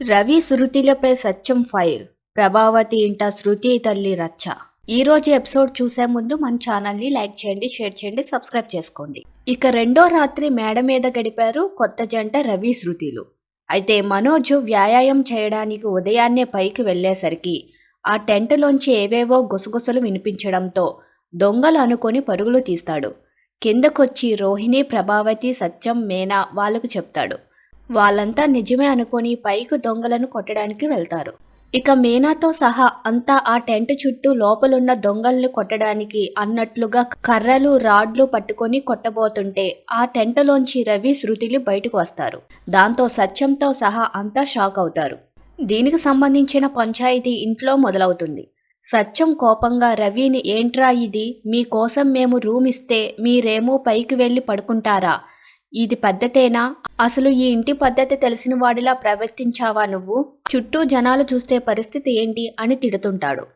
రవి శృతిలపై సత్యం ఫైర్. ప్రభావతి ఇంట శృతి తల్లి రచ్చ. ఈ రోజు ఎపిసోడ్ చూసే ముందు మన ఛానల్ని లైక్ చేయండి షేర్ చేయండి సబ్స్క్రైబ్ చేసుకోండి. ఇక రెండో రాత్రి మేడ మీద గడిపారు కొత్త జంట రవి శృతిలు. అయితే మనోజ్ వ్యాయామం చేయడానికి ఉదయాన్నే పైకి వెళ్ళేసరికి ఆ టెంట్లోంచి ఏవేవో గుసగుసలు వినిపించడంతో దొంగలు అనుకొని పరుగులు తీస్తాడు. కిందకొచ్చి రోహిణి ప్రభావతి సత్యం మేనా వాళ్ళకు చెప్తాడు. వాళ్ళంతా నిజమే అనుకొని పైకి దొంగలను కొట్టడానికి వెళ్తారు. ఇక మీనాతో సహా అంతా ఆ టెంట్ చుట్టూ లోపలున్న దొంగల్ని కొట్టడానికి అన్నట్లుగా కర్రలు రాడ్లు పట్టుకొని కొట్టబోతుంటే ఆ టెంట్లోంచి రవి శృతిలు బయటకు వస్తారు. దాంతో సత్యంతో సహా అంతా షాక్ అవుతారు. దీనికి సంబంధించిన పంచాయతీ ఇంట్లో మొదలవుతుంది. సత్యం కోపంగా రవిని ఏంట్రా ఇది? మీకోసం మేము రూమ్ ఇస్తే మీరేమో పైకి వెళ్ళి పడుకుంటారా? ఇది పద్ధతేనా? అసలు ఈ ఇంటి పద్ధతి తెలిసిన వాడిలా ప్రవర్తించావా నువ్వు? చుట్టూ జనాలు చూస్తే పరిస్థితి ఏంటి అని తిడుతుంటాడు.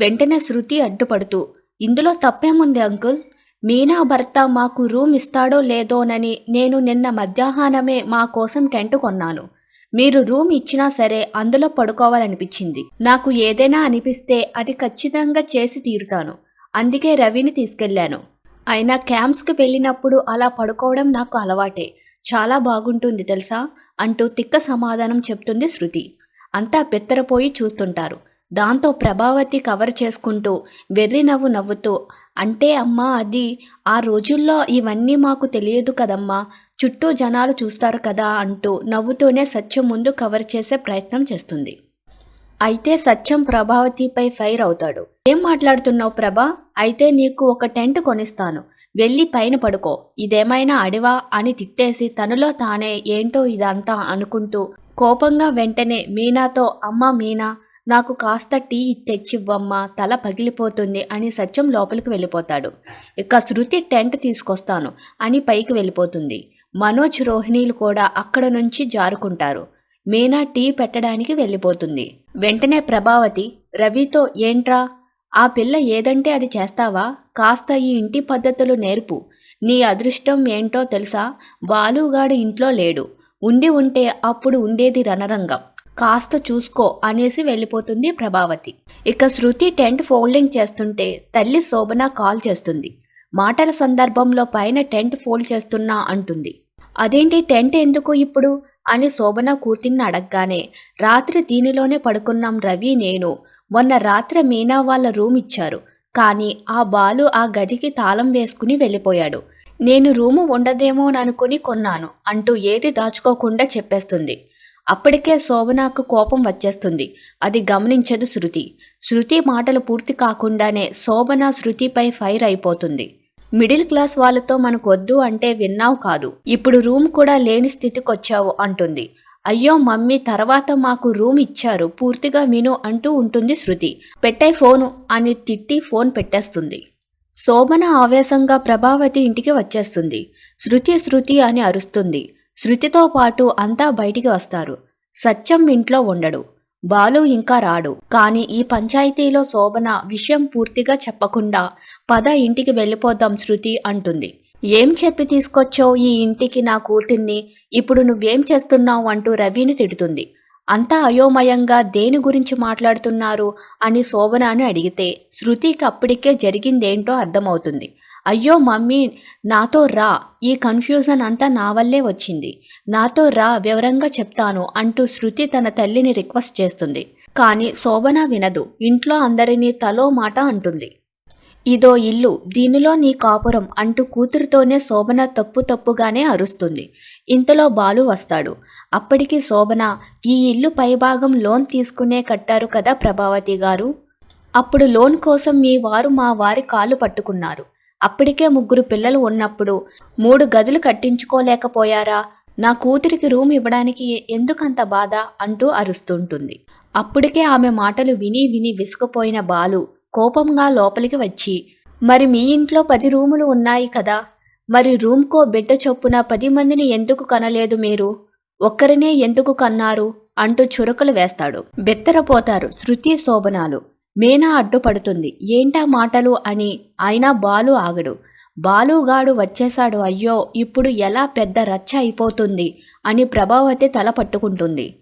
వెంటనే శృతి అడ్డుపడుతూ ఇందులో తప్పేముంది అంకుల్? మీనా భర్త మాకు రూమ్ ఇస్తాడో లేదోనని నేను నిన్న మధ్యాహ్నమే మా కోసం టెంట్ కొన్నాను. మీరు రూమ్ ఇచ్చినా సరే అందులో పడుకోవాలనిపించింది. నాకు ఏదైనా అనిపిస్తే అది ఖచ్చితంగా చేసి తీరుతాను. అందుకే రవిని తీసుకెళ్ళాను అయినా క్యాంప్స్కి వెళ్ళినప్పుడు అలా పడుకోవడం నాకు అలవాటే. చాలా బాగుంటుంది తెలుసా? అంటూ తిక్క సమాధానం చెప్తుంది శృతి. అంతా పెత్తరపోయి చూస్తుంటారు. దాంతో ప్రభావతి కవర్ చేసుకుంటూ వెర్రి నవ్వు నవ్వుతూ అంటే అమ్మా అది ఆ రోజుల్లో ఇవన్నీ మాకు తెలియదు కదమ్మా. చుట్టూ జనాలు చూస్తారు కదా అంటూ నవ్వుతూనే సత్యం ముందు కవర్ చేసే ప్రయత్నం చేస్తుంది. అయితే సత్యం ప్రభావతిపై ఫైర్ అవుతాడు. ఏం మాట్లాడుతున్నావు ప్రభా? అయితే నీకు ఒక టెంట్ కొనిస్తాను. వెళ్ళి పైన పడుకో. ఇదేమైనా అడివా అని తిట్టేసి తనలో తానే ఏంటో ఇదంతా అనుకుంటూ కోపంగా వెంటనే మీనాతో అమ్మ మీనా నాకు కాస్త టీ తెచ్చివ్వమ్మా తల పగిలిపోతుంది అని సత్యం లోపలికి వెళ్ళిపోతాడు. ఇక శృతి టెంట్ తీసుకొస్తాను అని పైకి వెళ్ళిపోతుంది. మనోజ్ రోహిణీలు కూడా అక్కడ నుంచి జారుకుంటారు. మీనా టీ పెట్టడానికి వెళ్ళిపోతుంది. వెంటనే ప్రభావతి రవితో ఏంట్రా ఆ పిల్ల ఏదంటే అది చేస్తావా? కాస్త ఈ ఇంటి పద్ధతులు నేర్పు. నీ అదృష్టం ఏంటో తెలుసా? బాలుగాడు ఇంట్లో లేడు. ఉండి ఉంటే అప్పుడు ఉండేది రణరంగం. కాస్త చూసుకో అనేసి వెళ్ళిపోతుంది ప్రభావతి. ఇక శృతి టెంట్ ఫోల్డింగ్ చేస్తుంటే తల్లి శోభన కాల్ చేస్తుంది. మాటల సందర్భంలో పైన టెంట్ ఫోల్డ్ చేస్తున్నా అంటుంది. అదేంటి టెంట్ ఎందుకు ఇప్పుడు? అని శోభన కూతుర్ని అడగగానే. రాత్రి దీనిలోనే పడుకున్నాం రవి నేను. మొన్న రాత్రి మీనా వాళ్ళ రూమ్ ఇచ్చారు. కానీ ఆ బాలు ఆ గదికి తాళం వేసుకుని వెళ్ళిపోయాడు. నేను రూము ఉండదేమోననుకుని కొన్నాను అంటూ ఏది దాచుకోకుండా చెప్పేస్తుంది. అప్పటికే శోభనాకు కోపం వచ్చేస్తుంది. అది గమనించదు శృతి. శృతి మాటలు పూర్తి కాకుండానే శోభన శృతిపై ఫైర్ అయిపోతుంది. మిడిల్ క్లాస్ వాళ్ళతో మనకు వద్దు అంటే విన్నావు కాదు. ఇప్పుడు రూమ్ కూడా లేని స్థితికొచ్చావు అంటుంది. అయ్యో మమ్మీ తర్వాత మాకు రూమ్ ఇచ్చారు. పూర్తిగా విను అంటూ ఉంటుంది శృతి. పెట్టే ఫోను అని తిట్టి ఫోన్ పెట్టేస్తుంది. శోభన ఆవేశంగా ప్రభావతి ఇంటికి వచ్చేస్తుంది. శృతి శృతి అని అరుస్తుంది. శృతితో పాటు అంతా బయటికి వస్తారు. సత్యం ఇంట్లో ఉండడు. బాలు ఇంకా రాడు. కానీ ఈ పంచాయతీలో శోభన విషయం పూర్తిగా చెప్పకుండా పద ఇంటికి వెళ్ళిపోదాం శృతి అంటుంది. ఏం చెప్పి తీసుకొచ్చావు ఈ ఇంటికి నా కూతుర్ని? ఇప్పుడు నువ్వేం చేస్తున్నావు అంటూ రవిని తిడుతుంది. అంతా అయోమయంగా దేని గురించి మాట్లాడుతున్నారు అని శోభన అని అడిగితే శృతికి అప్పటికే జరిగిందేంటో అర్థమవుతుంది. అయ్యో మమ్మీ నాతో రా. ఈ కన్ఫ్యూజన్ అంతా నా వల్లే వచ్చింది. నాతో రా వివరంగా చెప్తాను అంటూ శృతి తన తల్లిని రిక్వెస్ట్ చేస్తుంది. కానీ శోభన వినదు. ఇంట్లో అందరినీ తలో మాట అంటుంది. ఇదో ఇల్లు దీనిలో నీ కాపురం అంటూ కూతురుతోనే శోభన తప్పు తప్పుగానే అరుస్తుంది. ఇంతలో బాలు వస్తాడు. అప్పటికి శోభన ఈ ఇల్లు పైభాగం లోన్ తీసుకునే కట్టారు కదా ప్రభావతి గారు? అప్పుడు లోన్ కోసం మీ వారు మా వారి కాలు పట్టుకున్నారు. అప్పటికే ముగ్గురు పిల్లలు ఉన్నప్పుడు మూడు గదులు కట్టించుకోలేకపోయారా? నా కూతురికి రూమ్ ఇవ్వడానికి ఎందుకంత బాధ? అంటూ అరుస్తుంటుంది. అప్పటికే ఆమె మాటలు విని విని విసుకుపోయిన బాలు కోపంగా లోపలికి వచ్చి మరి మీ ఇంట్లో పది రూములు ఉన్నాయి కదా? మరి రూమ్కో బిడ్డ చొప్పున పది మందిని ఎందుకు కనలేదు మీరు? ఒక్కరినే ఎందుకు కన్నారు? అంటూ చురకలు వేస్తాడు. బెత్తరపోతారు శృతి శోభనాలు. మేనా అడ్డుపడుతుంది. ఏంటా మాటలు అని అయినా బాలు ఆగడు. బాలుగాడు వచ్చేశాడు. అయ్యో ఇప్పుడు ఎలా పెద్ద రచ్చ అయిపోతుంది అని ప్రభావతి తల పట్టుకుంటుంది.